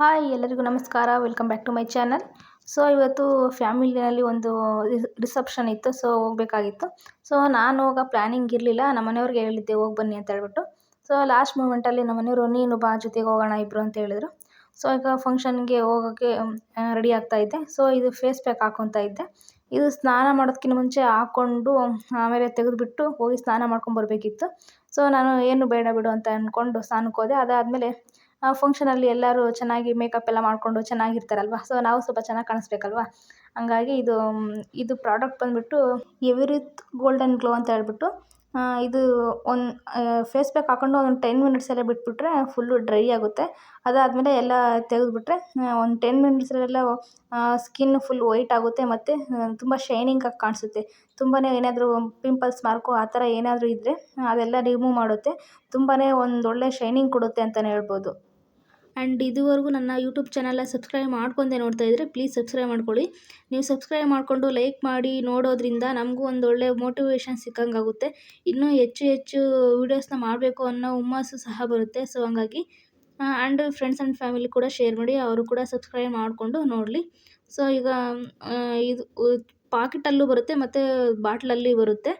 Hi, ಎಲ್ಲರಿಗೂ ನಮಸ್ಕಾರ. Welcome back to my channel so ಇವತ್ತು ಫ್ಯಾಮಿಲಿಯಲ್ಲಿ ಒಂದು ರಿಸೆಪ್ಷನ್ ಇತ್ತು. ಸೊ ಹೋಗಬೇಕಾಗಿತ್ತು. ಸೊ ನಾನು ಹೋಗೋ ಪ್ಲ್ಯಾನಿಂಗ್ ಇರಲಿಲ್ಲ. ನಮ್ಮ ಮನೆಯವ್ರಿಗೆ ಹೇಳಿದ್ದೆ, ಹೋಗಿ ಬನ್ನಿ ಅಂತ ಹೇಳ್ಬಿಟ್ಟು. ಸೊ ಲಾಸ್ಟ್ ಮೂಮೆಂಟಲ್ಲಿ ನಮ್ಮ ಮನೆಯವರು, ನೀನು ಬಾ, ಜೊತೆಗೆ ಹೋಗೋಣ ಇಬ್ಬರು ಅಂತ ಹೇಳಿದ್ರು. ಸೊ ಈಗ ಫಂಕ್ಷನ್ಗೆ ಹೋಗೋಕ್ಕೆ ರೆಡಿ ಆಗ್ತಾ ಇದ್ದೆ. ಸೊ ಇದು ಫೇಸ್ ಪ್ಯಾಕ್ ಹಾಕ್ಕೊತಾ ಇದ್ದೆ. ಇದು ಸ್ನಾನ ಮಾಡೋದಕ್ಕಿಂತ ಮುಂಚೆ ಹಾಕ್ಕೊಂಡು ಆಮೇಲೆ ತೆಗೆದುಬಿಟ್ಟು ಹೋಗಿ ಸ್ನಾನ ಮಾಡ್ಕೊಂಡು ಬರಬೇಕಿತ್ತು. ಸೊ ನಾನು, ಏನು ಬೇಡ ಬಿಡು ಅಂತ ಅಂದ್ಕೊಂಡು ಸ್ನಾನಕ್ಕೆ ಹೋದೆ. ಅದಾದಮೇಲೆ ಫಂಕ್ಷನಲ್ಲಿ ಎಲ್ಲರೂ ಚೆನ್ನಾಗಿ ಮೇಕಪ್ ಎಲ್ಲ ಮಾಡಿಕೊಂಡು ಚೆನ್ನಾಗಿರ್ತಾರಲ್ವ? ಸೊ ನಾವು ಸ್ವಲ್ಪ ಚೆನ್ನಾಗಿ ಕಾಣಿಸ್ಬೇಕಲ್ವ? ಹಂಗಾಗಿ ಇದು ಇದು ಪ್ರಾಡಕ್ಟ್ ಬಂದುಬಿಟ್ಟು ಎವ್ರಿತ್ ಗೋಲ್ಡನ್ ಗ್ಲೋ ಅಂತ ಹೇಳ್ಬಿಟ್ಟು ಇದು ಒಂದು ಫೇಸ್ ಪ್ಯಾಕ್ ಹಾಕೊಂಡು ಒಂದು ಟೆನ್ ಮಿನಿಟ್ಸ್ ಎಲ್ಲ ಬಿಟ್ಬಿಟ್ರೆ ಫುಲ್ಲು ಡ್ರೈ ಆಗುತ್ತೆ. ಅದಾದಮೇಲೆ ಎಲ್ಲ ತೆಗೆದುಬಿಟ್ರೆ ಒಂದು ಟೆನ್ ಮಿನಿಟ್ಸಲ್ಲೆಲ್ಲ ಸ್ಕಿನ್ ಫುಲ್ ವೈಟ್ ಆಗುತ್ತೆ ಮತ್ತು ತುಂಬ ಶೈನಿಂಗ್ ಆಗಿ ಕಾಣಿಸುತ್ತೆ. ತುಂಬಾ ಏನಾದರೂ ಪಿಂಪಲ್ಸ್ ಮಾರ್ಕು ಆ ಥರ ಏನಾದರೂ ಇದ್ದರೆ ಅದೆಲ್ಲ ರಿಮೂವ್ ಮಾಡುತ್ತೆ. ತುಂಬಾ ಒಂದೊಳ್ಳೆ ಶೈನಿಂಗ್ ಕೊಡುತ್ತೆ ಅಂತಲೇ ಹೇಳ್ಬೋದು. ಆ್ಯಂಡ್ ಇದುವರೆಗೂ ನನ್ನ ಯೂಟ್ಯೂಬ್ ಚಾನಲ್ನ ಸಬ್ಸ್ಕ್ರೈಬ್ ಮಾಡ್ಕೊಂಡೆ ನೋಡ್ತಾ ಇದ್ದರೆ ಪ್ಲೀಸ್ ಸಬ್ಸ್ಕ್ರೈಬ್ ಮಾಡ್ಕೊಳ್ಳಿ. ನೀವು ಸಬ್ಸ್ಕ್ರೈಬ್ ಮಾಡಿಕೊಂಡು ಲೈಕ್ ಮಾಡಿ ನೋಡೋದ್ರಿಂದ ನಮಗೂ ಒಂದು ಒಳ್ಳೆ ಮೋಟಿವೇಶನ್ ಸಿಕ್ಕಂಗಾಗುತ್ತೆ. ಇನ್ನೂ ಹೆಚ್ಚು ಹೆಚ್ಚು ವೀಡಿಯೋಸ್ನ ಮಾಡಬೇಕು ಅನ್ನೋ ಹುಮ್ಮಸ್ಸು ಸಹ ಬರುತ್ತೆ. ಸೊ ಹಂಗಾಗಿ ಆ್ಯಂಡ್ ಫ್ರೆಂಡ್ಸ್ ಆ್ಯಂಡ್ ಫ್ಯಾಮಿಲಿ ಕೂಡ ಶೇರ್ ಮಾಡಿ, ಅವರು ಕೂಡ ಸಬ್ಸ್ಕ್ರೈಬ್ ಮಾಡಿಕೊಂಡು ನೋಡಲಿ. ಸೊ ಈಗ ಇದು ಪಾಕಿಟಲ್ಲೂ ಬರುತ್ತೆ ಮತ್ತು ಬಾಟ್ಲಲ್ಲಿ ಬರುತ್ತೆ.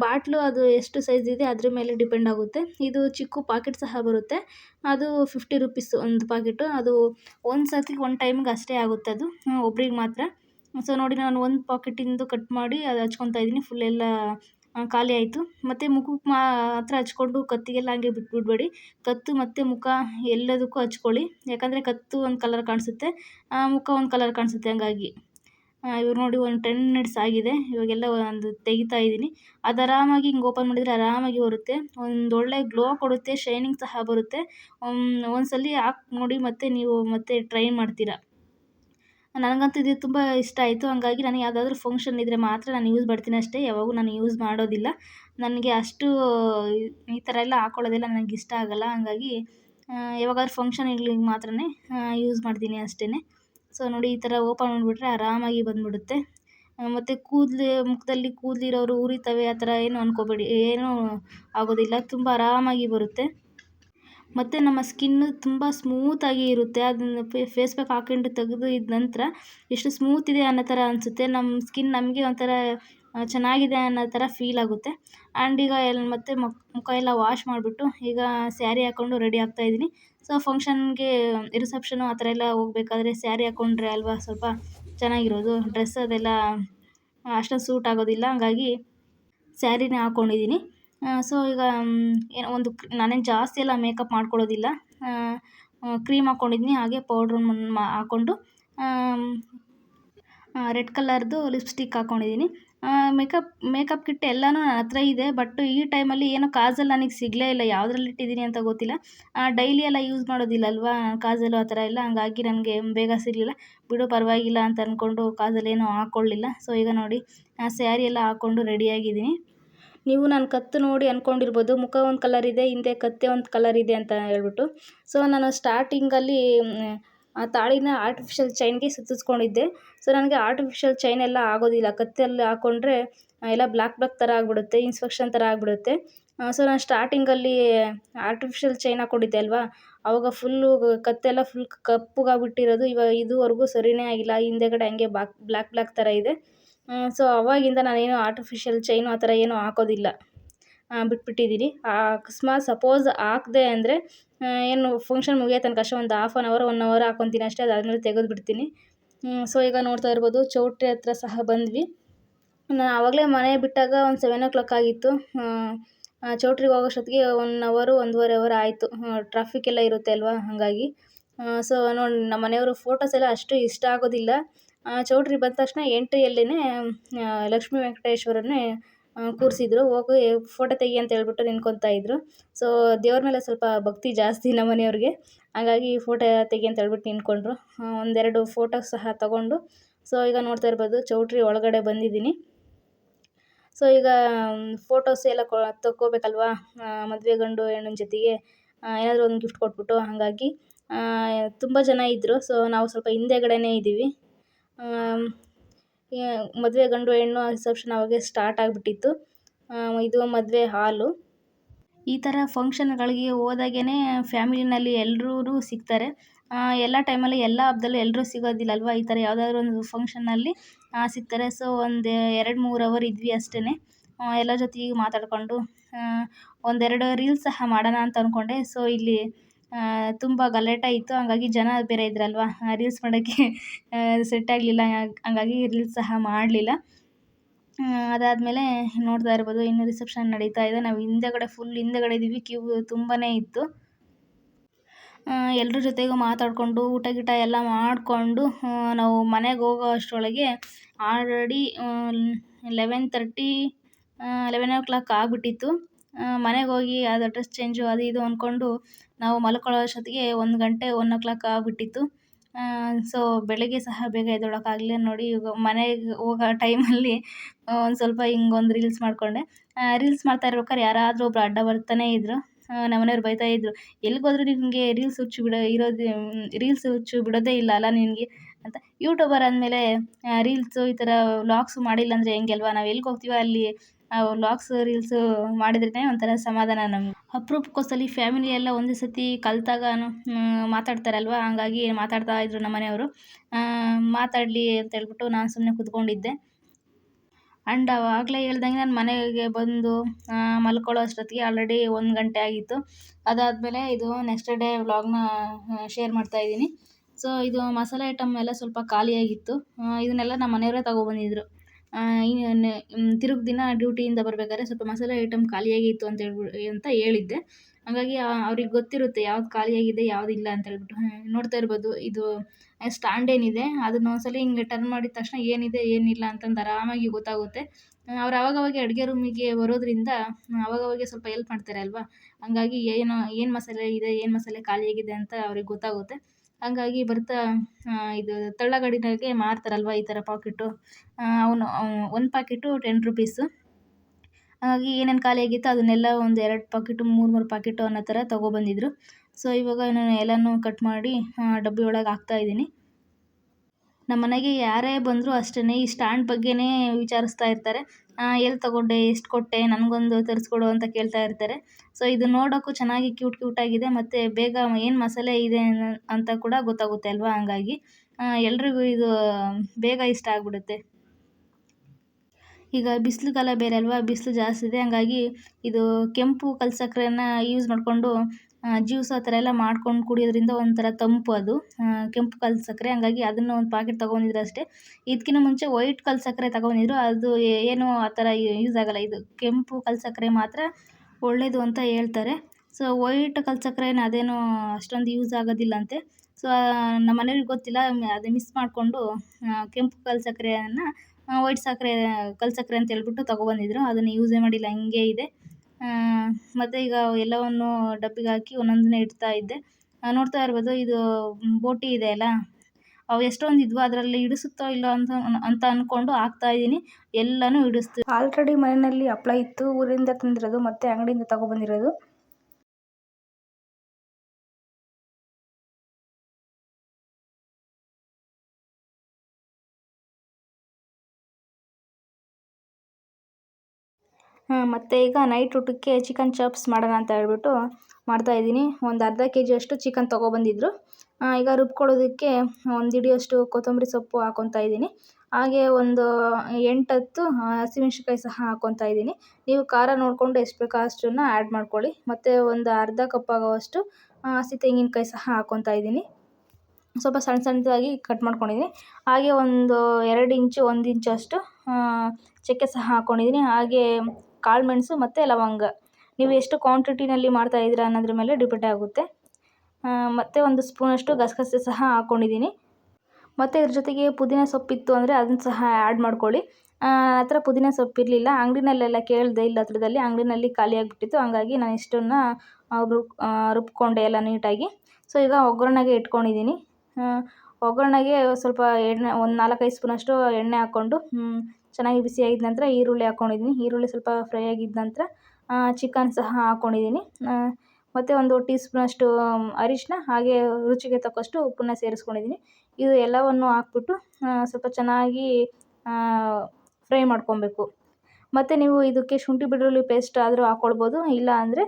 ಬಾಟ್ಲು ಅದು ಎಷ್ಟು ಸೈಜ್ ಇದೆ ಅದ್ರ ಮೇಲೆ ಡಿಪೆಂಡ್ ಆಗುತ್ತೆ. ಇದು ಚಿಕ್ಕ ಪಾಕೆಟ್ ಸಹ ಬರುತ್ತೆ. ಅದು ಫಿಫ್ಟಿ ರುಪೀಸ್ ಒಂದು ಪಾಕಿಟು. ಅದು ಒಂದು ಸರ್ತಿ ಒಂದು ಟೈಮ್ಗೆ ಅಷ್ಟೇ ಆಗುತ್ತೆ ಅದು. ಒಬ್ರಿಗೆ ಮಾತ್ರ. ಸೊ, ನೋಡಿ ನಾನು ಒಂದು ಪಾಕೆಟಿಂದು ಕಟ್ ಮಾಡಿ ಅದು ಹಚ್ಕೊತಾ ಇದ್ದೀನಿ. ಫುಲ್ ಎಲ್ಲ ಖಾಲಿ ಆಯಿತು. ಮತ್ತು ಮುಖಕ್ಕೆ ಮಾತ್ರ ಹಚ್ಕೊಂಡು ಕತ್ತಿಗೆಲ್ಲ ಹಂಗೆ ಬಿಟ್ಬಿಡಬೇಡಿ. ಕತ್ತು ಮತ್ತು ಮುಖ ಎಲ್ಲದಕ್ಕೂ ಹಚ್ಕೊಳ್ಳಿ. ಯಾಕಂದರೆ ಕತ್ತು ಒಂದು ಕಲರ್ ಕಾಣಿಸುತ್ತೆ. ಮುಖ ಒಂದು ಕಲರ್ ಕಾಣಿಸುತ್ತೆ ಹಂಗಾಗಿ. ಇವಾಗ ನೋಡಿ ಒಂದು ಟೆನ್ ಮಿನಿಟ್ಸ್ ಆಗಿದೆ. ಇವಾಗೆಲ್ಲ ಒಂದು ತೆಗಿತಾ ಇದ್ದೀನಿ. ಅದು ಆರಾಮಾಗಿ ಹಿಂಗೆ ಓಪನ್ ಮಾಡಿದರೆ ಆರಾಮಾಗಿ ಬರುತ್ತೆ. ಒಂದೊಳ್ಳೆ ಗ್ಲೋ ಕೊಡುತ್ತೆ ಶೈನಿಂಗ್ ಸಹ ಬರುತ್ತೆ. ಒಂದು ಸಲ ಹಾಕಿ ನೋಡಿ ಮತ್ತೆ ನೀವು ಮತ್ತೆ ಟ್ರೈ ಮಾಡ್ತೀರಾ. ನನಗಂತೂ ಇದು ತುಂಬ ಇಷ್ಟ ಆಯಿತು. ಹಂಗಾಗಿ ನನಗೆ ಯಾವುದಾದ್ರೂ ಫಂಕ್ಷನ್ ಇದ್ದರೆ ಮಾತ್ರ ನಾನು ಯೂಸ್ ಮಾಡ್ತೀನಿ ಅಷ್ಟೇ. ಯಾವಾಗೂ ನಾನು ಯೂಸ್ ಮಾಡೋದಿಲ್ಲ. ನನಗೆ ಅಷ್ಟು ಈ ಥರ ಎಲ್ಲ ಹಾಕ್ಕೊಳ್ಳೋದೆಲ್ಲ ನನಗೆ ಇಷ್ಟ ಆಗೋಲ್ಲ. ಹಂಗಾಗಿ ಯಾವಾಗಾದ್ರೂ ಫಂಕ್ಷನ್ ಇರ್ಲಿಕ್ಕೆ ಮಾತ್ರನೇ ಯೂಸ್ ಮಾಡ್ತೀನಿ ಅಷ್ಟೇ ಸೊ ನೋಡಿ ಈ ಥರ ಓಪನ್ ಮಾಡಿಬಿಟ್ರೆ ಆರಾಮಾಗಿ ಬಂದುಬಿಡುತ್ತೆ. ಮತ್ತು ಕೂದಲು, ಮುಖದಲ್ಲಿ ಕೂದಲಿರೋರು ಉರಿತವೆ, ಆ ಥರ ಏನು ಅಂದ್ಕೋಬೇಡಿ ಏನೂ ಆಗೋದಿಲ್ಲ, ತುಂಬ ಆರಾಮಾಗಿ ಬರುತ್ತೆ. ಮತ್ತು ನಮ್ಮ ಸ್ಕಿನ್ನು ತುಂಬ ಸ್ಮೂತಾಗಿ ಇರುತ್ತೆ, ಅದನ್ನು ಫೇಸ್ ಪ್ಯಾಕ್ ಹಾಕೊಂಡು ತೆಗೆದು ಇದ್ದ ನಂತರ ಎಷ್ಟು ಸ್ಮೂತ್ ಇದೆ ಅನ್ನೋ ಥರ ಅನಿಸುತ್ತೆ. ನಮ್ಮ ಸ್ಕಿನ್ ನಮಗೆ ಒಂಥರ ಚೆನ್ನಾಗಿದೆ ಅನ್ನೋ ಥರ ಫೀಲ್ ಆಗುತ್ತೆ. ಆ್ಯಂಡ್ ಈಗ ಎಲ್ಲ ಮತ್ತೆ ಮುಖ ಎಲ್ಲ ವಾಶ್ ಮಾಡಿಬಿಟ್ಟು ಈಗ ಸ್ಯಾರಿ ಹಾಕ್ಕೊಂಡು ರೆಡಿ ಆಗ್ತಾ ಇದ್ದೀನಿ. ಸೊ ಫಂಕ್ಷನ್ಗೆ ರಿಸೆಪ್ಷನು ಆ ಥರ ಎಲ್ಲ ಹೋಗ್ಬೇಕಾದ್ರೆ ಸ್ಯಾರಿ ಹಾಕ್ಕೊಂಡ್ರೆ ಅಲ್ವಾ ಸ್ವಲ್ಪ ಚೆನ್ನಾಗಿರೋದು. ಡ್ರೆಸ್ ಅದೆಲ್ಲ, ಅಷ್ಟೊಂದು ಸೂಟ್ ಆಗೋದಿಲ್ಲ. ಹಾಗಾಗಿ ಸ್ಯಾರಿನೇ ಹಾಕ್ಕೊಂಡಿದ್ದೀನಿ ಸೊ ಈಗ ಏನೋ ಒಂದು ನಾನೇನು ಜಾಸ್ತಿ ಎಲ್ಲ ಮೇಕಪ್ ಮಾಡ್ಕೊಳ್ಳೋದಿಲ್ಲ. ಕ್ರೀಮ್ ಹಾಕ್ಕೊಂಡಿದ್ದೀನಿ ಹಾಗೆ ಪೌಡ್ರ್ ಹಾಕ್ಕೊಂಡು ರೆಡ್ ಕಲರ್ದು ಲಿಪ್ಸ್ಟಿಕ್ ಹಾಕ್ಕೊಂಡಿದ್ದೀನಿ ಮೇಕಪ್ ಮೇಕಪ್ ಕಿಟ್ ಎಲ್ಲನೂ ನನ್ನ ಹತ್ರ ಇದೆ ಬಟ್ ಈ ಟೈಮಲ್ಲಿ ಏನೋ ಕಾಜಲ್ ನನಗೆ ಸಿಗಲೇ ಇಲ್ಲ. ಯಾವುದ್ರಲ್ಲಿ ಇಟ್ಟಿದ್ದೀನಿ ಅಂತ ಗೊತ್ತಿಲ್ಲ. ಡೈಲಿ ಎಲ್ಲ ಯೂಸ್ ಮಾಡೋದಿಲ್ಲ ಅಲ್ವಾ ಕಾಜಲು ಆ ಥರ ಎಲ್ಲ, ಹಂಗಾಗಿ ನನಗೆ ಬೇಗ ಸಿಗಲಿಲ್ಲ. ಬಿಡು, ಪರವಾಗಿಲ್ಲ ಅಂತ ಅಂದ್ಕೊಂಡು ಕಾಜಲ್ ಹಾಕ್ಕೊಳ್ಳಿಲ್ಲ ಸೊ ಈಗ ನೋಡಿ ಸ್ಯಾರಿ ಎಲ್ಲ ಹಾಕ್ಕೊಂಡು ರೆಡಿಯಾಗಿದ್ದೀನಿ ನೀವು ನಾನು ಕತ್ತು ನೋಡಿ ಅಂದ್ಕೊಂಡಿರ್ಬೋದು ಮುಖ ಒಂದು ಕಲರ್ ಇದೆ, ಹಿಂದೆ ಕತ್ತೆ ಒಂದು ಕಲರ್ ಇದೆ ಅಂತ ಹೇಳ್ಬಿಟ್ಟು. ಸೊ ನಾನು ಸ್ಟಾರ್ಟಿಂಗಲ್ಲಿ ಆ ತಾಳಿನ ಆರ್ಟಿಫಿಷಿಯಲ್ ಚೈನ್ಗೆ ಸುತ್ತಿಸ್ಕೊಂಡಿದ್ದೆ. ಸೊ ನನಗೆ ಆರ್ಟಿಫಿಷಿಯಲ್ ಚೈನ್ ಎಲ್ಲ ಆಗೋದಿಲ್ಲ. ಕತ್ತಲ್ಲಿ ಹಾಕ್ಕೊಂಡ್ರೆ ಎಲ್ಲ ಬ್ಲ್ಯಾಕ್ ಬ್ಲ್ಯಾಕ್ ಥರ ಆಗಿಬಿಡುತ್ತೆ ಇನ್ಸ್ಪೆಕ್ಷನ್ ಥರ ಆಗಿಬಿಡುತ್ತೆ. ಸೊ ನಾನು ಸ್ಟಾರ್ಟಿಂಗಲ್ಲಿ ಆರ್ಟಿಫಿಷಿಯಲ್ ಚೈನ್ ಹಾಕ್ಕೊಂಡಿದ್ದೆ ಅಲ್ವಾ? ಆವಾಗ ಫುಲ್ಲು ಕತ್ತೆಲ್ಲ ಫುಲ್ ಕಪ್ಪಗಾಗ್ಬಿಟ್ಟಿರೋದು. ಇವಾಗ ಇದುವರೆಗೂ ಸರಿಯೇ ಆಗಿಲ್ಲ. ಹಿಂದೆಗಡೆ ಹಂಗೆ ಬಾಕ್ ಬ್ಲ್ಯಾಕ್ ಬ್ಲ್ಯಾಕ್ ಥರ ಇದೆ. ಸೊ ಅವಾಗಿಂದ ನಾನೇನು ಆರ್ಟಿಫಿಷಿಯಲ್ ಚೈನು ಆ ಥರ ಏನೂ ಹಾಕೋದಿಲ್ಲ. ಬಿಟ್ಬಿಟ್ಟಿದ್ದೀನಿ ಅಕಸ್ಮಾತ್ ಸಪೋಸ್ ಹಾಕ್ದೆ ಅಂದರೆ ಏನು ಫಂಕ್ಷನ್ ಮುಗಿಯೋ ತನಕ ಅಷ್ಟೇ ಒಂದು half an hour one hour ಹಾಕ್ಕೊತೀನಿ ಅಷ್ಟೇ, ಅದಾದಮೇಲೆ ತೆಗೆದು ಬಿಡ್ತೀನಿ. ಸೊ ಈಗ ನೋಡ್ತಾ ಇರ್ಬೋದು, ಚೌಟ್ರಿ ಹತ್ರ ಸಹ ಬಂದ್ವಿ. ನಾನು ಆವಾಗಲೇ ಮನೆ ಬಿಟ್ಟಾಗ ಒಂದು ಸೆವೆನ್ ಓ ಕ್ಲಾಕ್ ಆಗಿತ್ತು ಚೌಟ್ರಿಗೆ ಹೋಗೋಷ್ಟೊತ್ತಿಗೆ ಒನ್ ಅವರು ಒಂದೂವರೆ ಅವರ್ ಆಯಿತು. ಟ್ರಾಫಿಕ್ ಎಲ್ಲ ಇರುತ್ತೆ ಅಲ್ವಾ, ಹಾಗಾಗಿ. ಸೊ ನೋಡಿ, ನಮ್ಮ ಮನೆಯವರು ಫೋಟೋಸ್ ಎಲ್ಲ ಅಷ್ಟು ಇಷ್ಟ ಆಗೋದಿಲ್ಲ. ಚೌಟ್ರಿ ಬಂದ ತಕ್ಷಣ ಎಂಟ್ರಿಯಲ್ಲೇ ಲಕ್ಷ್ಮೀ ವೆಂಕಟೇಶ್ವರನ್ನೇ ಕೂರಿಸಿದ್ರು. ಹೋಗಿ ಫೋಟೋ ತೆಗಿ ಅಂತ ಹೇಳ್ಬಿಟ್ಟು ನಿಂತ್ಕೊತಾ ಇದ್ರು. ಸೊ ದೇವ್ರ ಮೇಲೆ ಸ್ವಲ್ಪ ಭಕ್ತಿ ಜಾಸ್ತಿ ನಮ್ಮ ಮನೆಯವ್ರಿಗೆ. ಹಾಗಾಗಿ ಫೋಟೋ ತೆಗಿ ಅಂತ ಹೇಳ್ಬಿಟ್ಟು ನಿಂತ್ಕೊಂಡ್ರು. ಒಂದೆರಡು ಫೋಟೋ ಸಹ ತಗೊಂಡು. ಸೊ ಈಗ ನೋಡ್ತಾ ಇರ್ಬೋದು, ಚೌಟ್ರಿ ಒಳಗಡೆ ಬಂದಿದ್ದೀನಿ. ಸೊ ಈಗ ಫೋಟೋಸ್ ಎಲ್ಲ ಕೊ ತಗೋಬೇಕಲ್ವಾ ಮದುವೆ ಗಂಡು ಹೆಣ್ಣಿನ ಜೊತೆಗೆ ಏನಾದರೂ ಒಂದು ಗಿಫ್ಟ್ ಕೊಟ್ಬಿಟ್ಟು, ಹಾಗಾಗಿ ತುಂಬ ಜನ ಇದ್ದರು ಸೊ ನಾವು ಸ್ವಲ್ಪ ಹಿಂದೆಗಡೆನೇ ಇದ್ದೀವಿ ಮದುವೆ ಗಂಡು ಹೆಣ್ಣು ರಿಸೆಪ್ಷನ್ ಆವಾಗೇ ಸ್ಟಾರ್ಟ್ ಆಗಿಬಿಟ್ಟಿತ್ತು. ಇದು ಮದುವೆ ಹಾಲು. ಈ ಥರ ಫಂಕ್ಷನ್ಗಳಿಗೆ ಹೋದಾಗೇ ಫ್ಯಾಮಿಲಿನಲ್ಲಿ ಎಲ್ಲರೂ ಸಿಗ್ತಾರೆ. ಎಲ್ಲ ಟೈಮಲ್ಲಿ ಎಲ್ಲ ಹಬ್ದಲ್ಲೂ ಎಲ್ಲರೂ ಸಿಗೋದಿಲ್ಲ ಅಲ್ವಾ ಈ ಥರ ಯಾವುದಾದ್ರೂ ಒಂದು ಫಂಕ್ಷನ್ನಲ್ಲಿ ಸಿಗ್ತಾರೆ. ಸೊ ಒಂದು ಎರಡು ಮೂರು ಅವರ್ ಇದ್ವಿ ಅಷ್ಟೇ ಎಲ್ಲ ಜೊತೆಗೆ ಮಾತಾಡಿಕೊಂಡು ಒಂದೆರಡು ರೀಲ್ಸ್ ಸಹ ಮಾಡೋಣ ಅಂತ ಅಂದ್ಕೊಂಡೆ ಸೊ ಇಲ್ಲಿ ತುಂಬ ಗಲಾಟೆ ಇತ್ತು ಹಂಗಾಗಿ ಜನ ಬೇರೆ ಇದ್ದರಲ್ವಾ ರೀಲ್ಸ್ ಮಾಡೋಕ್ಕೆ ಸೆಟ್ ಆಗಲಿಲ್ಲ. ಹಂಗಾಗಿ ರೀಲ್ಸ್ ಸಹ ಮಾಡಲಿಲ್ಲ. ಅದಾದಮೇಲೆ ನೋಡ್ತಾ ಇರ್ಬೋದು, ಇನ್ನು ರಿಸೆಪ್ಷನ್ ನಡೀತಾ ಇದೆ. ನಾವು ಹಿಂದೆಗಡೆ ಫುಲ್ ಹಿಂದೆಗಡೆ ಇದ್ದೀವಿ ಕ್ಯೂ ತುಂಬಾ ಇತ್ತು. ಎಲ್ಲರ ಜೊತೆಗೂ ಮಾತಾಡಿಕೊಂಡು, ಊಟ ಗೀಟ ಎಲ್ಲ ಮಾಡಿಕೊಂಡು ನಾವು ಮನೆಗೆ ಹೋಗೋ ಅಷ್ಟರೊಳಗೆ already eleven thirty eleven o'clock ಆಗಿಬಿಟ್ಟಿತ್ತು. ಮನೆಗೆ ಹೋಗಿ ಅದು ಡ್ರೆಸ್ ಚೇಂಜು ಅದು ಇದು ಅಂದ್ಕೊಂಡು ನಾವು ಮಲ್ಕೊಳ್ಳೋ ಅಷ್ಟೊತ್ತಿಗೆ ಒಂದು ಗಂಟೆ ಒನ್ ಓ ಕ್ಲಾಕ್ ಆಗಿಬಿಟ್ಟಿತ್ತು ಸೊ ಬೆಳಗ್ಗೆ ಸಹ ಬೇಗ ಎದ್ದೇಳೋಕ್ಕಾಗಲಿಲ್ಲ ನೋಡಿ ಇವಾಗ ಮನೆಗೆ ಹೋಗೋ ಟೈಮಲ್ಲಿ ಒಂದು ಸ್ವಲ್ಪ ಹಿಂಗೊಂದು ರೀಲ್ಸ್ ಮಾಡಿಕೊಂಡೆ. ರೀಲ್ಸ್ ಮಾಡ್ತಾ ಇರ್ಬೇಕಾದ್ರೆ ಯಾರಾದರೂ ಒಬ್ರು ಅಡ್ಡ ಬರ್ತಾನೇ ಇದ್ದರು ನಮ್ಮ ಮನೆಯವ್ರು ಬೈತಾ ಇದ್ದರು ಎಲ್ಲಿಗೋದ್ರೂ ನಿಮಗೆ ರೀಲ್ಸ್ ಹುಚ್ಚು ಬಿಡೋ, ಇರೋದು ರೀಲ್ಸ್ ಹುಚ್ಚು ಬಿಡೋದೇ ಇಲ್ಲ ಅಲ್ಲ ನಿನಗೆ? ಅಂತ. ಯೂಟ್ಯೂಬರ್ ಅಂದಮೇಲೆ ರೀಲ್ಸು ಈ ಥರ ವ್ಲಾಗ್ಸು ಮಾಡಿಲ್ಲ ಅಂದರೆ ಹೆಂಗೆ ಅಲ್ವಾ ನಾವು ಎಲ್ಲಿಗೆ ಹೋಗ್ತೀವೋ ಅಲ್ಲಿ? ವ್ಲಾಗ್ಸು ರೀಲ್ಸು ಮಾಡಿದ್ರೇ ಒಂಥರ ಸಮಾಧಾನ ನಮ್ಗೆ. ಅಪರೂಪಕ್ಕೊಂದ್ಸಲಿ ಫ್ಯಾಮಿಲಿ ಎಲ್ಲ ಒಂದೇ ಸತಿ ಕಲಿತಾಗ ಮಾತಾಡ್ತಾರಲ್ವಾ? ಹಂಗಾಗಿ ಮಾತಾಡ್ತಾ ಇದ್ರು ನಮ್ಮ ಮನೆಯವರು. ಮಾತಾಡಲಿ ಅಂತ ಹೇಳ್ಬಿಟ್ಟು ನಾನು ಸುಮ್ಮನೆ ಕೂತ್ಕೊಂಡಿದ್ದೆ. ಆ್ಯಂಡ್ ಆವಾಗಲೇ ಹೇಳ್ದಂಗೆ ನಾನು ಮನೆಗೆ ಬಂದು ಮಲ್ಕೊಳ್ಳೋ ಅಷ್ಟೊತ್ತಿಗೆ ಆಲ್ರೆಡಿ ಒಂದು ಗಂಟೆ ಆಗಿತ್ತು. ಅದಾದಮೇಲೆ ಇದು ನೆಕ್ಸ್ಟ್ ಡೇ ವ್ಲಾಗ್ನ ಶೇರ್ ಮಾಡ್ತಾ ಇದ್ದೀನಿ. ಸೊ ಇದು ಮಸಾಲೆ ಐಟಮ್ ಎಲ್ಲ ಸ್ವಲ್ಪ ಖಾಲಿಯಾಗಿತ್ತು. ಇದನ್ನೆಲ್ಲ ನಮ್ಮ ಮನೆಯವರೇ ತಗೊಬಂದಿದ್ರು ತಿರುಗಿ ದಿನ ಡ್ಯೂಟಿಯಿಂದ ಬರ್ಬೇಕಾದ್ರೆ ಸ್ವಲ್ಪ ಮಸಾಲೆ ಐಟಮ್ ಖಾಲಿಯಾಗಿತ್ತು ಅಂತ ಹೇಳ್ಬಿಟ್ಟು ಅಂತ ಹೇಳಿದ್ದೆ. ಹಾಗಾಗಿ ಅವ್ರಿಗೆ ಗೊತ್ತಿರುತ್ತೆ ಯಾವ್ದು ಖಾಲಿಯಾಗಿದೆ, ಯಾವ್ದು ಇಲ್ಲ ಅಂತ ಹೇಳ್ಬಿಟ್ಟು. ನೋಡ್ತಾ ಇರ್ಬೋದು. ಇದು, ಸ್ಟ್ಯಾಂಡ್ ಏನಿದೆ, ಅದನ್ನ ಒಂದ್ಸಲ ಹಿಂಗೆ ಟರ್ನ್ ಮಾಡಿದ ತಕ್ಷಣ ಏನಿದೆ, ಏನಿಲ್ಲ ಅಂತಂದು ಆರಾಮಾಗಿ ಗೊತ್ತಾಗುತ್ತೆ. ಅವ್ರು ಅವಾಗವಾಗ ಅಡುಗೆ ರೂಮಿಗೆ ಬರೋದ್ರಿಂದ ಅವಾಗವಾಗ ಸ್ವಲ್ಪ ಹೆಲ್ಪ್ ಮಾಡ್ತಾರೆ ಅಲ್ವಾ? ಹಂಗಾಗಿ ಏನು ಏನು ಮಸಾಲೆ ಇದೆ, ಏನು ಮಸಾಲೆ ಖಾಲಿಯಾಗಿದೆ ಅಂತ ಅವ್ರಿಗೆ ಗೊತ್ತಾಗುತ್ತೆ. ಹಂಗಾಗಿ ಬರ್ತಾ ಇದು ತಳ್ಳಗಡಿನಾಗೆ ಮಾರ್ತಾರಲ್ವ ಈ ಥರ ಪಾಕಿಟು. ಅವನು ಒಂದು ಪಾಕಿಟು ಟೆನ್ ರುಪೀಸು ಹಾಗಾಗಿ ಏನೇನು ಖಾಲಿ ಆಗಿತ್ತು ಅದನ್ನೆಲ್ಲ ಒಂದು ಎರಡು ಪಾಕಿಟು, ಮೂರು ಮೂರು ಪಾಕೆಟ್ ಅನ್ನೋ ಥರ ತೊಗೊಬಂದಿದ್ರು. ಸೊ ಇವಾಗ ನಾನು ಎಲ್ಲನೂ ಕಟ್ ಮಾಡಿ ಡಬ್ಬಿ ಒಳಗೆ ಹಾಕ್ತಾಯಿದ್ದೀನಿ ನಮ್ಮ ಮನೆಗೆ ಯಾರೇ ಬಂದರೂ ಅಷ್ಟೇ ಈ ಸ್ಟ್ಯಾಂಡ್ ಬಗ್ಗೆನೇ ವಿಚಾರಿಸ್ತಾ ಇರ್ತಾರೆ. ಎಲ್ಲಿ ತಗೊಂಡೆ, ಎಷ್ಟು ಕೊಟ್ಟೆ, ನನಗೊಂದು ತರಿಸ್ಕೊಡು ಅಂತ ಕೇಳ್ತಾ ಇರ್ತಾರೆ. ಸೊ ಇದು ನೋಡೋಕ್ಕೂ ಚೆನ್ನಾಗಿ ಕ್ಯೂಟ್ ಕ್ಯೂಟಾಗಿದೆ ಮತ್ತು ಬೇಗ ಏನು ಮಸಾಲೆ ಇದೆ ಅಂತ ಕೂಡ ಗೊತ್ತಾಗುತ್ತೆ ಅಲ್ವಾ? ಹಂಗಾಗಿ ಎಲ್ರಿಗೂ ಇದು, ಬೇಗ ಇಷ್ಟ ಆಗಿಬಿಡುತ್ತೆ. ಈಗ ಬಿಸಿಲುಗಾಲ ಬೇರೆ ಅಲ್ವಾ? ಬಿಸಿಲು ಜಾಸ್ತಿ ಇದೆ. ಹಂಗಾಗಿ, ಇದು ಕೆಂಪು ಕಲ್ಲು ಯೂಸ್ ಮಾಡಿಕೊಂಡು ಜ್ಯೂಸ್ ಆ ಥರ ಎಲ್ಲ ಮಾಡ್ಕೊಂಡು ಕುಡಿಯೋದ್ರಿಂದ ಒಂಥರ ತಂಪು ಅದು. ಕೆಂಪು ಕಲ್ಲು ಸಕ್ಕರೆ, ಹಂಗಾಗಿ ಅದನ್ನು ಒಂದು ಪಾಕೆಟ್ ತೊಗೊಂಡಿದ್ರು ಅಷ್ಟೇ. ಇದ್ಕಿಂತ ಮುಂಚೆ ವೈಟ್ ಕಲ್ಲು ಸಕ್ಕರೆ ತೊಗೊಂಡಿದ್ರು, ಅದು ಏನು ಆ ಥರ ಯೂಸ್ ಆಗೋಲ್ಲ. ಇದು ಕೆಂಪು ಕಲ್ಲು ಸಕ್ಕರೆ ಮಾತ್ರ ಒಳ್ಳೆಯದು ಅಂತ ಹೇಳ್ತಾರೆ. ಸೊ ವೈಟ್ ಕಲ್ಲು ಸಕ್ಕರೆನ ಅದೇನೂ ಅಷ್ಟೊಂದು ಯೂಸ್ ಆಗೋದಿಲ್ಲಂತೆ. ಸೊ ನಮ್ಮ ಮನೆಯವ್ರಿಗೆ ಗೊತ್ತಿಲ್ಲ ಅದು ಮಿಸ್ ಮಾಡಿಕೊಂಡು ಕೆಂಪು ಕಲ್ಲು ಸಕ್ಕರೆಯನ್ನು ವೈಟ್ ಸಕ್ಕರೆ ಕಲ್ಲು ಸಕ್ಕರೆ ಅಂತ ಹೇಳ್ಬಿಟ್ಟು ತೊಗೊಬಂದಿದ್ರು ಅದನ್ನು ಯೂಸೇ ಮಾಡಿಲ್ಲ, ಹಂಗೆ ಇದೆ. ಮತ್ತು ಈಗ ಎಲ್ಲವನ್ನು ಡಬ್ಬಿಗೆ ಹಾಕಿ ಒಂದೊಂದನ್ನೇ ಇಡ್ತಾ ಇದ್ದೆ. ನೋಡ್ತಾ ಇರ್ಬೋದು, ಇದು ಬೋಟಿ ಇದೆ ಅಲ್ಲ? ಅವು ಎಷ್ಟೊಂದು ಇದ್ವು ಅದರಲ್ಲಿ ಹಿಡಿಸುತ್ತೋ ಇಲ್ಲೋ ಅಂತ ಅಂತ ಅಂದ್ಕೊಂಡು ಇದ್ದೀನಿ. ಎಲ್ಲನೂ ಹಿಡಿಸ್ತು ಆಲ್ರೆಡಿ ಮನೆಯಲ್ಲಿ ಹಪ್ಳ ಇತ್ತು. ಊರಿಂದ ತಂದಿರೋದು, ಮತ್ತು ಅಂಗಡಿಯಿಂದ ತಗೊಬಂದಿರೋದು ಮತ್ತು ಈಗ ನೈಟ್ ಊಟಕ್ಕೆ ಚಿಕನ್ ಚಾಪ್ಸ್ ಮಾಡೋಣ ಅಂತ ಹೇಳ್ಬಿಟ್ಟು ಮಾಡ್ತಾಯಿದ್ದೀನಿ ಒಂದು ಅರ್ಧ ಕೆ ಜಿಯಷ್ಟು ಚಿಕನ್ ತೊಗೊಬಂದಿದ್ರು. ಈಗ ರುಬ್ಕೊಳ್ಳೋದಕ್ಕೆ ಒಂದು ಹಿಡಿಯಷ್ಟು ಕೊತ್ತಂಬರಿ ಸೊಪ್ಪು ಹಾಕ್ಕೊತಾ ಇದ್ದೀನಿ. ಹಾಗೆ ಒಂದು ಎಂಟು ಹತ್ತು ಹಸಿಮೆಣ್ಸಿನ್ಕಾಯಿ ಸಹ ಹಾಕ್ಕೊತಾ ಇದ್ದೀನಿ. ನೀವು ಖಾರ ನೋಡಿಕೊಂಡು ಎಷ್ಟು ಬೇಕೋ ಅಷ್ಟನ್ನು ಆ್ಯಡ್ ಮಾಡ್ಕೊಳ್ಳಿ. ಮತ್ತು ಒಂದು ಅರ್ಧ ಕಪ್ ಆಗೋವಷ್ಟು ಹಸಿ ತೆಂಗಿನಕಾಯಿ ಸಹ ಹಾಕ್ಕೊತಾ ಇದ್ದೀನಿ. ಸ್ವಲ್ಪ ಸಣ್ಣ ಸಣ್ಣದಾಗಿ ಕಟ್ ಮಾಡ್ಕೊಂಡಿದ್ದೀನಿ. ಹಾಗೆ ಒಂದು ಎರಡು ಇಂಚು, ಒಂದು ಅಷ್ಟು ಚಕ್ಕೆ ಸಹ ಹಾಕ್ಕೊಂಡಿದ್ದೀನಿ ಹಾಗೆ ಕಾಳುಮೆಣಸು ಮತ್ತು ಲವಂಗ. ನೀವು ಎಷ್ಟು ಕ್ವಾಂಟಿಟಿನಲ್ಲಿ ಮಾಡ್ತಾ ಇದ್ದೀರಾ ಅನ್ನೋದ್ರ ಮೇಲೆ ಡಿಪೆಂಡ್ ಆಗುತ್ತೆ. ಮತ್ತು ಒಂದು ಸ್ಪೂನಷ್ಟು ಗಸಗಸೆ ಸಹ ಹಾಕ್ಕೊಂಡಿದ್ದೀನಿ ಮತ್ತು ಇದ್ರ ಜೊತೆಗೆ ಪುದೀನ ಸೊಪ್ಪಿತ್ತು ಅಂದರೆ ಅದನ್ನು ಸಹ ಆ್ಯಡ್ ಮಾಡ್ಕೊಳ್ಳಿ. ಥರ ಪುದೀನ ಸೊಪ್ಪಿರಲಿಲ್ಲ, ಅಂಗಡಿನಲ್ಲೆಲ್ಲ ಕೇಳಿದೆ ಇಲ್ಲ ಹತ್ರದಲ್ಲಿ, ಅಂಗಡಿನಲ್ಲಿ ಖಾಲಿಯಾಗಿಬಿಟ್ಟಿತ್ತು ಹಂಗಾಗಿ ನಾನು ಇಷ್ಟನ್ನು ರುಬ್ ರುಬ್ಕೊಂಡೆ ಎಲ್ಲ ನೀಟಾಗಿ. ಸೊ, ಈಗ ಒಗ್ಗರಣೆಗೆ ಇಟ್ಕೊಂಡಿದ್ದೀನಿ. ಒಗ್ಗರಣೆಗೆ ಸ್ವಲ್ಪ ಎಣ್ಣೆ, ಒಂದು ನಾಲ್ಕೈದು ಸ್ಪೂನಷ್ಟು ಎಣ್ಣೆ ಹಾಕ್ಕೊಂಡು ಚೆನ್ನಾಗಿ ಬಿಸಿ ಆಗಿದ ನಂತರ ಈರುಳ್ಳಿ ಹಾಕ್ಕೊಂಡಿದ್ದೀನಿ ಈರುಳ್ಳಿ ಸ್ವಲ್ಪ ಫ್ರೈ ಆಗಿದ ನಂತರ ಚಿಕನ್ ಸಹ ಹಾಕ್ಕೊಂಡಿದ್ದೀನಿ ಮತ್ತು ಒಂದು ಟೀ ಸ್ಪೂನಷ್ಟು ಅರಿಶಿನ ಹಾಗೆ ರುಚಿಗೆ ತಕ್ಕಷ್ಟು ಉಪ್ಪನ್ನ ಸೇರಿಸ್ಕೊಂಡಿದ್ದೀನಿ. ಇದು ಎಲ್ಲವನ್ನು ಹಾಕ್ಬಿಟ್ಟು ಸ್ವಲ್ಪ ಚೆನ್ನಾಗಿ ಫ್ರೈ ಮಾಡ್ಕೊಬೇಕು. ಮತ್ತು ನೀವು ಇದಕ್ಕೆ ಶುಂಠಿ ಬೆಳ್ಳುಳ್ಳಿ ಪೇಸ್ಟ್ ಆದರೂ ಹಾಕ್ಕೊಳ್ಬೋದು ಇಲ್ಲ ಅಂದರೆ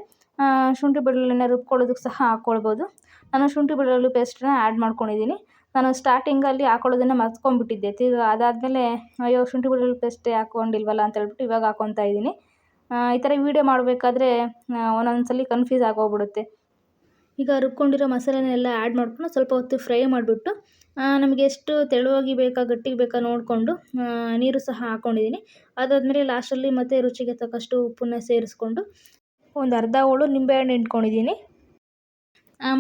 ಶುಂಠಿ ಬೆಳ್ಳುಳ್ಳಿನ ರುಬ್ಕೊಳ್ಳೋದಕ್ಕೆ ಸಹ ಹಾಕ್ಕೊಳ್ಬೋದು ನಾನು ಶುಂಠಿ ಬೆಳ್ಳುಳ್ಳಿ ಪೇಸ್ಟನ್ನ ಆ್ಯಡ್ ಮಾಡ್ಕೊಂಡಿದ್ದೀನಿ. ನಾನು ಸ್ಟಾರ್ಟಿಂಗಲ್ಲಿ ಹಾಕೊಳ್ಳೋದನ್ನ ಮರ್ತ್ಕೊಂಡ್ಬಿಟ್ಟಿದ್ದೆ. ತಿರ್ಗಿ ಅದಾದಮೇಲೆ, ಅಯ್ಯೋ, ಶುಂಠಿ ಬೆಳ್ಳುಳ್ಳಿ ಪೇಸ್ಟೇ ಹಾಕೊಂಡಿಲ್ವಲ್ಲ ಅಂತ ಹೇಳ್ಬಿಟ್ಟು ಇವಾಗ ಹಾಕ್ಕೊತಾ ಇದ್ದೀನಿ. ಈ ಥರ ವೀಡಿಯೋ ಮಾಡಬೇಕಾದ್ರೆ ಒಂದೊಂದ್ಸಲಿ ಸಲ ಕನ್ಫ್ಯೂಸ್ ಆಗೋಗ್ಬಿಡುತ್ತೆ. ಈಗ ರುಬ್ಕೊಂಡಿರೋ ಮಸಾಲೆನೆಲ್ಲ ಆ್ಯಡ್ ಮಾಡಿಕೊಂಡು ಸ್ವಲ್ಪ ಹೊತ್ತು ಫ್ರೈ ಮಾಡಿಬಿಟ್ಟು ನಮಗೆ ಎಷ್ಟು ತೆಳುವಾಗಿ ಬೇಕಾ, ಗಟ್ಟಿಗೆ ಬೇಕಾ ನೋಡಿಕೊಂಡು ನೀರು ಸಹ ಹಾಕ್ಕೊಂಡಿದ್ದೀನಿ ಅದಾದಮೇಲೆ ಲಾಸ್ಟಲ್ಲಿ ಮತ್ತೆ ರುಚಿಗೆ ತಕ್ಕಷ್ಟು ಉಪ್ಪನ್ನ ಸೇರಿಸ್ಕೊಂಡು, ಒಂದು ಅರ್ಧ ಹೋಳು ನಿಂಬೆಹಣ್ಣು ಹಿಂಡ್ಕೊಂಡಿದ್ದೀನಿ.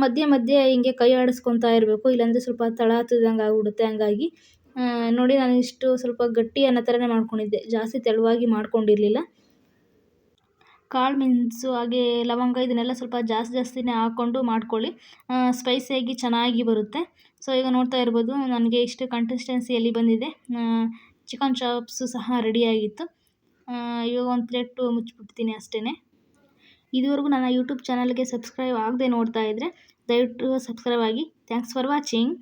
ಮಧ್ಯೆ ಮಧ್ಯೆ ಹಿಂಗೆ ಕೈ ಆಡಿಸ್ಕೊತಾ ಇರಬೇಕು, ಇಲ್ಲಾಂದರೆ ಸ್ವಲ್ಪ ತಳ ಹತ್ತಿದಂಗೆ ಆಗ್ಬಿಡುತ್ತೆ ಹಂಗಾಗಿ. ನೋಡಿ ನಾನು ಇಷ್ಟು ಸ್ವಲ್ಪ ಗಟ್ಟಿ ಅನ್ನೋ ಥರನೇ ಮಾಡ್ಕೊಂಡಿದ್ದೆ, ಜಾಸ್ತಿ ತೆಳುವಾಗಿ ಮಾಡ್ಕೊಂಡಿರಲಿಲ್ಲ. ಕಾಳು ಮೆಣಸು, ಹಾಗೆ ಲವಂಗ ಇದನ್ನೆಲ್ಲ ಸ್ವಲ್ಪ ಜಾಸ್ತಿ ಜಾಸ್ತಿನೇ ಹಾಕ್ಕೊಂಡು ಮಾಡ್ಕೊಳ್ಳಿ. ಸ್ಪೈಸಿಯಾಗಿ ಚೆನ್ನಾಗಿ ಬರುತ್ತೆ. ಸೊ ಈಗ ನೋಡ್ತಾ ಇರ್ಬೋದು, ನನಗೆ ಇಷ್ಟು ಕನ್ಸಿಸ್ಟೆನ್ಸಿಯಲ್ಲಿ ಬಂದಿದೆ. ಚಿಕನ್ ಚಾಪ್ಸು ಸಹ ರೆಡಿಯಾಗಿತ್ತು ಇವಾಗ ಒಂದು ಪ್ಲೇಟು ಮುಚ್ಚಿಬಿಡ್ತೀನಿ ಅಷ್ಟೇ ಇದುವರೆಗೂ ನನ್ನ ಯೂಟ್ಯೂಬ್ ಚಾನಲ್ಗೆ ಸಬ್ಸ್ಕ್ರೈಬ್ ಆಗದೆ ನೋಡ್ತಾ ಇದ್ದರೆ ದಯವಿಟ್ಟು ಸಬ್ಸ್ಕ್ರೈಬ್ ಆಗಿ. Thanks for watching.